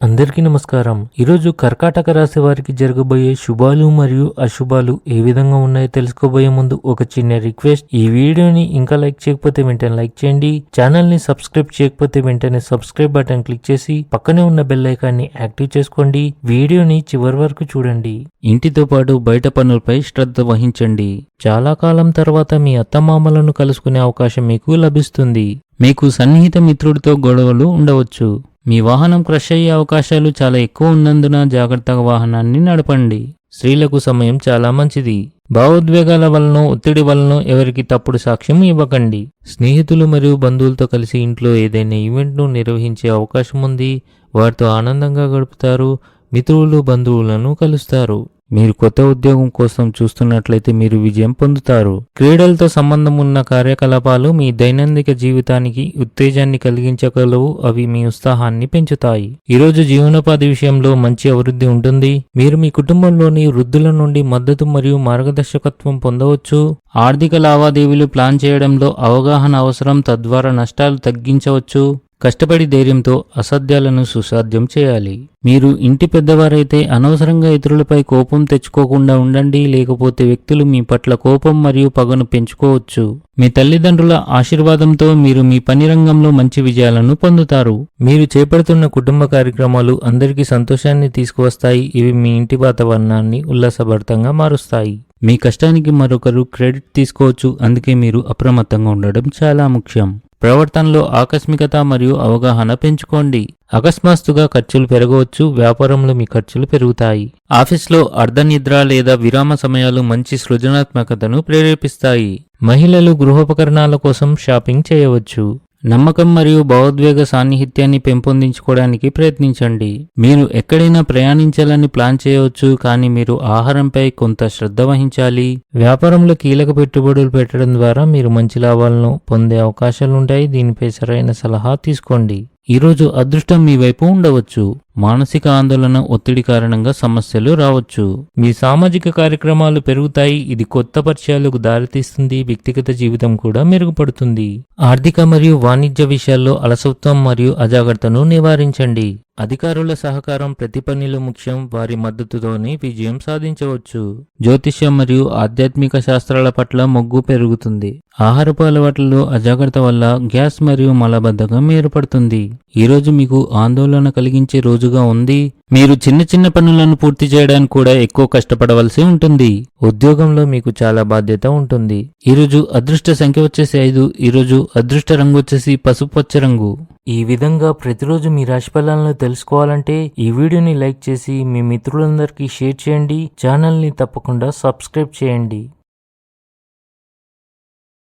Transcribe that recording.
అందరికీ నమస్కారం. ఈరోజు కర్కాటక రాశి వారికి జరగబోయే శుభాలు మరియు అశుభాలు ఏ విధంగా ఉన్నాయో తెలుసుకోబోయే ముందు ఒక చిన్న రిక్వెస్ట్. ఈ వీడియోని ఇంకా లైక్ చేయకపోతే వెంటనే లైక్ చేయండి. ఛానల్ని సబ్స్క్రైబ్ చేయకపోతే వెంటనే సబ్స్క్రైబ్ బటన్ క్లిక్ చేసి పక్కనే ఉన్న బెల్ ఐకాన్ని యాక్టివ్ చేసుకోండి. వీడియోని చివరి వరకు చూడండి. ఇంటితో పాటు బయట పనులపై శ్రద్ధ వహించండి. చాలా కాలం తర్వాత మీ అత్తమామలను కలుసుకునే అవకాశం మీకు లభిస్తుంది. మీకు సన్నిహిత మిత్రుడితో గొడవలు ఉండవచ్చు. మీ వాహనం క్రష్ అయ్యే అవకాశాలు చాలా ఎక్కువ ఉన్నందున జాగ్రత్తగా వాహనాన్ని నడపండి. స్త్రీలకు సమయం చాలా మంచిది. భావోద్వేగాల వలన ఒత్తిడి వలన ఎవరికి తప్పుడు సాక్ష్యం ఇవ్వకండి. స్నేహితులు మరియు బంధువులతో కలిసి ఇంట్లో ఏదైనా ఈవెంట్ను నిర్వహించే అవకాశం ఉంది. వారితో ఆనందంగా గడుపుతారు. మిత్రులు బంధువులను కలుస్తారు. మీరు కొత్త ఉద్యోగం కోసం చూస్తున్నట్లయితే మీరు విజయం పొందుతారు. క్రీడలతో సంబంధం ఉన్న కార్యకలాపాలు మీ దైనందిక జీవితానికి ఉత్తేజాన్ని కలిగించగలవు. అవి మీ ఉత్సాహాన్ని పెంచుతాయి. ఈరోజు జీవనోపాధి విషయంలో మంచి అభివృద్ధి ఉంటుంది. మీరు మీ కుటుంబంలోని వృద్ధుల నుండి మద్దతు మరియు మార్గదర్శకత్వం పొందవచ్చు. ఆర్థిక లావాదేవీలు ప్లాన్ చేయడంలో అవగాహన అవసరం. తద్వారా నష్టాలు తగ్గించవచ్చు. కష్టపడి ధైర్యంతో అసాధ్యాలను సుసాధ్యం చేయాలి. మీరు ఇంటి పెద్దవారైతే అనవసరంగా ఇతరులపై కోపం తెచ్చుకోకుండా ఉండండి లేకపోతే వ్యక్తులు మీ పట్ల కోపం మరియు పగను పెంచుకోవచ్చు. మీ తల్లిదండ్రుల ఆశీర్వాదంతో మీరు మీ పని రంగంలో మంచి విజయాలను పొందుతారు. మీరు చేపడుతున్న కుటుంబ కార్యక్రమాలు అందరికీ సంతోషాన్ని తీసుకువస్తాయి. ఇవి మీ ఇంటి వాతావరణాన్ని ఉల్లాసభరితంగా మారుస్తాయి. మీ కష్టానికి మరొకరు క్రెడిట్ తీసుకోవచ్చు. అందుకే మీరు అప్రమత్తంగా ఉండడం చాలా ముఖ్యం. ప్రవర్తనలో ఆకస్మికత మరియు అవగాహన పెంచుకోండి. అకస్మాత్తుగా ఖర్చులు పెరగవచ్చు వ్యాపారంలో మీ ఖర్చులు పెరుగుతాయి. ఆఫీస్లో అర్ధనిద్ర లేదా విరామ సమయాలు మంచి సృజనాత్మకతను ప్రేరేపిస్తాయి. మహిళలు గృహోపకరణాల కోసం షాపింగ్ చేయవచ్చు. నమ్మకం మరియు భావోద్వేగ సాన్నిహిత్యాన్ని పెంపొందించుకోవడానికి ప్రయత్నించండి. మీరు ఎక్కడైనా ప్రయాణించాలని ప్లాన్ చేయవచ్చు కానీ మీరు ఆహారంపై కొంత శ్రద్ధ వహించాలి. వ్యాపారంలో కీలక పెట్టుబడులు పెట్టడం ద్వారా మీరు మంచి లాభాలను పొందే అవకాశాలుంటాయి. దీనిపై సరైన సలహా తీసుకోండి. ఈరోజు అదృష్టం మీ వైపు ఉండవచ్చు. మానసిక ఆందోళన ఒత్తిడి కారణంగా సమస్యలు రావచ్చు. మీ సామాజిక కార్యక్రమాలు పెరుగుతాయి. ఇది కొత్త పరిచయాలకు దారితీస్తుంది. వ్యక్తిగత జీవితం కూడా మెరుగుపడుతుంది. ఆర్థిక మరియు వాణిజ్య విషయాల్లో అలసత్వం మరియు అజాగ్రత్తను నివారించండి. అధికారుల సహకారం ప్రతి పనిలో ముఖ్యం. వారి మద్దతుతోనే విజయం సాధించవచ్చు. జ్యోతిష్యం మరియు ఆధ్యాత్మిక శాస్త్రాల పట్ల మొగ్గు పెరుగుతుంది. ఆహారపు అలవాట్లలో అజాగ్రత్త వల్ల గ్యాస్ మరియు మలబద్ధకం ఏర్పడుతుంది. ఈరోజు మీకు ఆందోళన కలిగించే రోజు రోజుగా ఉంది. మీరు చిన్న చిన్న పనులను పూర్తి చేయడానికి కూడా ఎక్కువ కష్టపడవలసి ఉంటుంది. ఉద్యోగంలో మీకు చాలా బాధ్యత ఉంటుంది. ఈరోజు అదృష్ట సంఖ్య వచ్చేసి ఐదు. ఈరోజు అదృష్ట రంగు వచ్చేసి పసుపచ్చ రంగు. ఈ విధంగా ప్రతిరోజు మీ రాశి ఫలాలను తెలుసుకోవాలంటే ఈ వీడియోని లైక్ చేసి మీ మిత్రులందరికీ షేర్ చేయండి. ఛానల్ని తప్పకుండా సబ్స్క్రైబ్ చేయండి.